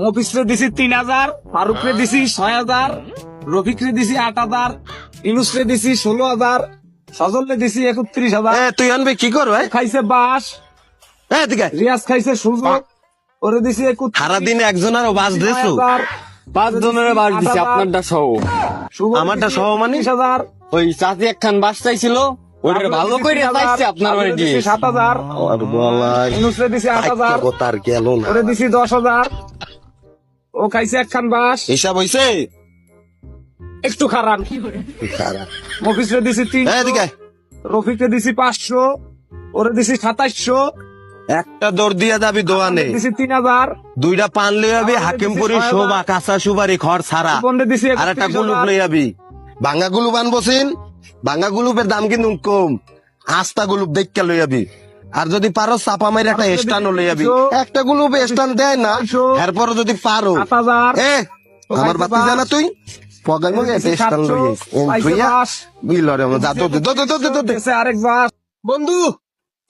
মফিসরে দিছি তিন হাজার ফারুকরে দিছি ছয় হাজার রফিকরে দিছি আট হাজার ইনুসরে দিছি ষোলো হাজার সজলরে দিছি একত্রিশ হাজার। তুই আনবে কি কর ভাই? খাইছে বাস রিয়াজ খাইছে সূর্য ওরে দিছি একত্রিশ। সারাদিন একজন আরও বাস দেছো। পাঁচ জনের বাস দিছে আপনারটা সহ। আমারটা সহ মানে? হাজার। ওই চাচি একখান বাস চাইছিল ওইটা ভালো করে চাইছে আপনার বাড়ি দিয়ে সাত হাজার। আর দিছি আট হাজার। তার গেল ওরে দিছি দশ হাজার। ও খাইছে একখান বাস হিসাব হইছে? একটু খারাপ মফিসরে দিছি তিন রফিককে দিছি পাঁচশো ওরে দিছি সাতাইশশো। একটা দৌড় দিয়া যাবি দোয়ানে। দিছি তিন হাজার। দুইটা পান লই যাবি হাকিমপুরি শোভা কাঁচা সুপারি খড় ছাড়া। বন্ধে দিছি আর একটা 31 গুলুপ। লই যাবি ভাঙ্গা গুলুপ আনবসিন ভাঙ্গা গুলুপের দাম কিন্তু কম। আস্তা গুলুপ দেখকে লই যাবি আর যদি পারো চাপা মারি একটা স্টান লই যাবি একটা গুলুপ স্টান দেয় না এরপর যদি পারো। এ আমার বাতি জানা তুই? ও বন্ধু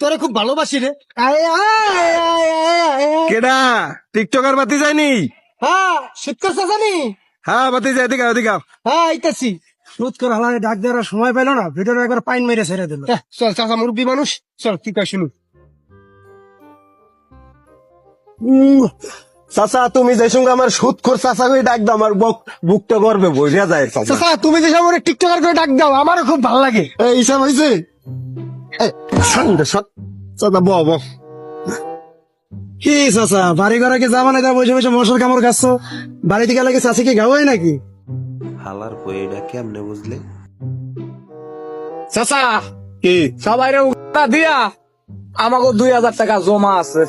তোরে খুব ভালোবাসি রে। কেডা? টিকটকার বাতি যায়নি? হ্যাঁ শীতকাল জানি? হ্যাঁ বাতি যায় দিকে দিকে হ্যাঁ আইতাছি। রোদ করে হালারে ডাক দেওয়ার সময় পেল না ভিডিওটা একবার পাইন মেরে ছেড়ে দিল। চল চাচা মুরব্বী মানুষ চল কি কয় শুনু চাচা তুমি যে সঙ্গে আমার সুদ খোর চাচা করে ডাক দাও আমার বুকটা গর্বে বইরা যায় চাচা। চাচা তুমি যে আমার টিকটকার করে ডাক দাও আমারও খুব ভালো লাগে। এই হিসাব হয়েছে চাচা কি চাচা বাড়ি ঘরে কি যাবা না বসে বসে মশার কামড় খাচ্ছ? বাড়ি থেকে লাগে চাষি কি গাওয়াই নাকি? হালার বইটা কেমনে বুঝলে? চাচা! কি? সবাই রে দিয়া! আমাকে দুই হাজার টাকা জমা আছে।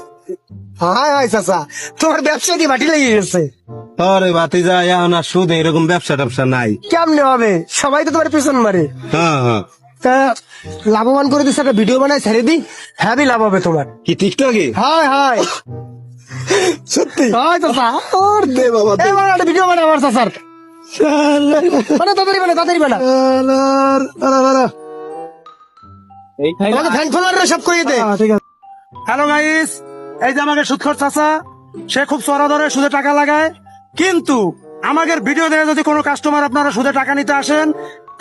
হাই হাই চাচা তোমার ব্যবসা দিয়ে মাটি লেগে গেছে? আরে বাতি যায় না সুদ এরকম ব্যবসা ট্যাবসা নাই। কেমনে হবে? সবাই তো তোমার পিছন মারে। হ্যাঁ হ্যাঁ। তা লাভবান করে দিচ্ছে একটা ভিডিও বানায় ছেড়ে দি। হ্যাঁ লাভ হবে তোমার। কি টিকটকে হাই হাই সত্যি? হাই চাচা। আর দে বাবা এবার একটা ভিডিও বানায় আমার চাচার। মানে তাড়াতাড়ি তাড়াতাড়ি আমাকে থ্যাংক সব করিয়ে দে। হ্যালো গাইস এই যে আমাকে চাচা সে খুব চড়া সুদে টাকা লাগায়। কিন্তু আমাদের ভিডিও দেখে যদি কোনো কাস্টমার আপনারা সুদে টাকা নিতে আসেন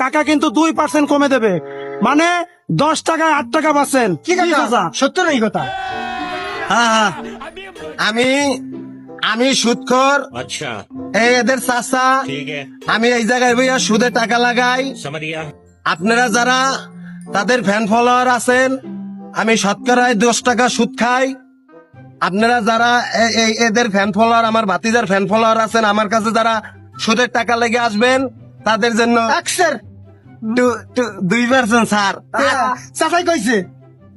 কাকা কিন্তু দুই পার্সেন্ট কমে দেবে। মানে দশ টাকা আট টাকা পাচ্ছেন। কি কথা? সত্য নাই কথা? হ্যাঁ হ্যাঁ। আমি আমি সুদখর। আচ্ছা। এই এদের চাষা আমি এই জায়গায় বইয়া সুদে টাকা লাগাই। আপনারা যারা তাদের ফ্যান ফলোয়ার আছেন আমি শতকরায় দশ টাকা সুদ খাই। আপনারা যারা এদের ফ্যান ফলোয়ার আমার ভাতিজার ফ্যান ফলোয়ার আছেন আমার কাছে যারা সুদের টাকা লেগে আসবেন তাদের জন্য দুই পার্সেন্ট সার চাচাই কইছে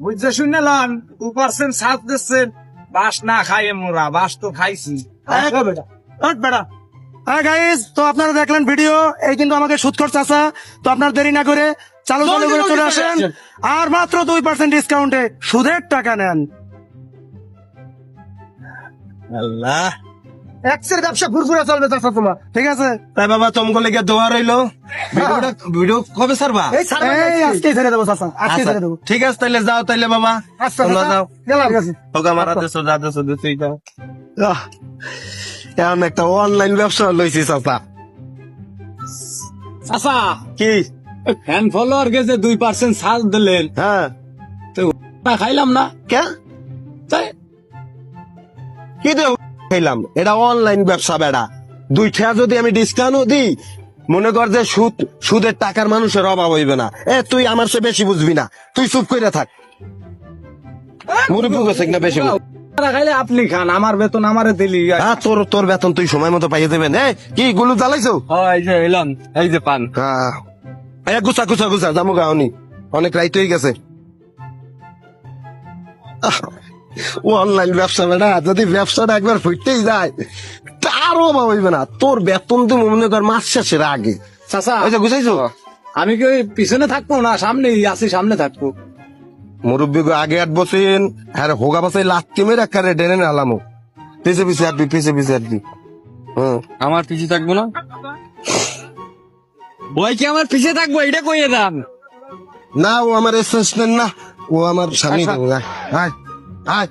বুঝছে শুনে লন দু পার্সেন্ট সার দিচ্ছেন। বাস না মোরা বাস তো খাইছি। হ্যাঁ তো আপনারা দেখলেন ভিডিও এই কিন্তু আমাকে সুদ করছে আসা তো আপনার দেরি না করে চালু চালু করে চলে আসেন। আর মাত্র দুই পার্সেন্ট ডিসকাউন্টে সুদের টাকা নেন। আল্লাহ। এক্সের ব্যবসা ফুরফুরা চলবে চাচা তোমার ঠিক আছে? তাই বাবা তোমাকে লেগে দোয়া রইল। ভিডিওটা ভিডিও কবে সারবা এই আজকে ছেড়ে দেবো চাচা আজকে আচ্ছা, ছেড়ে দেবো। ঠিক আছে তাহলে যাও তাহলে বাবা। আচ্ছা তোমরা যাও। গেলাম ঠিক আছে। হোক আমার দেশো যা দেশো দেশোই যাও। একটা অনলাইন ব্যবসা লইছি চাচা। চাচা কি? ফ্যান ফলোয়ার গেছে দুই পার্সেন্ট সাজ দিলেন হ্যাঁ। তা খাইলাম না। কে? তাই কি দিয়ে খাইলাম এটা অনলাইন ব্যবসা বেড়া। দুই টাকা যদি আমি ডিসকাউন্ট দিই মনে কর যে সুদ সুদের টাকার মানুষের অভাব হইবে না। এ তুই আমার চেয়ে বেশি বুঝবি না। তুই চুপ করে থাক। মুরব্বী গেছে না বেশি খাইলে আপনি খান আমার বেতন আমারে দিলি। হ্যাঁ তোর তোর বেতন তুই সময় মতো পাইয়ে দেবেন। এ কি গুলু জ্বালাইছো? এই যে এলাম এই যে পান। হ্যাঁ গুছা গুছা গুছা জামু গাওনি অনেক রাইত হয়ে গেছে। অনলাইন ব্যবসা বেড়া যদি ব্যবসাটা একবার ফুটতেই যায় তারও অভাব হইবে না। তোর বেতন তুমি মনে কর মাস শেষের আগে। চাচা ওই যে গুছাইছো? আমি কি ওই পিছনে থাকব না সামনে আছি সামনে থাকব? মুরব্বী আগে আট বছর হ্যাঁ হোগা বাসাই লাত্তি মেরে একারে ডেনে নালামো পিছে পিছে আটবি পিছে পিছে আটবি। হম। আমার পিছিয়ে থাকব না? বই কি আমার পিছিয়ে থাকব এটা কইয়ে দাম না ও আমার অ্যাসিস্ট্যান্ট না ও আমার স্বামী। আয়। 哎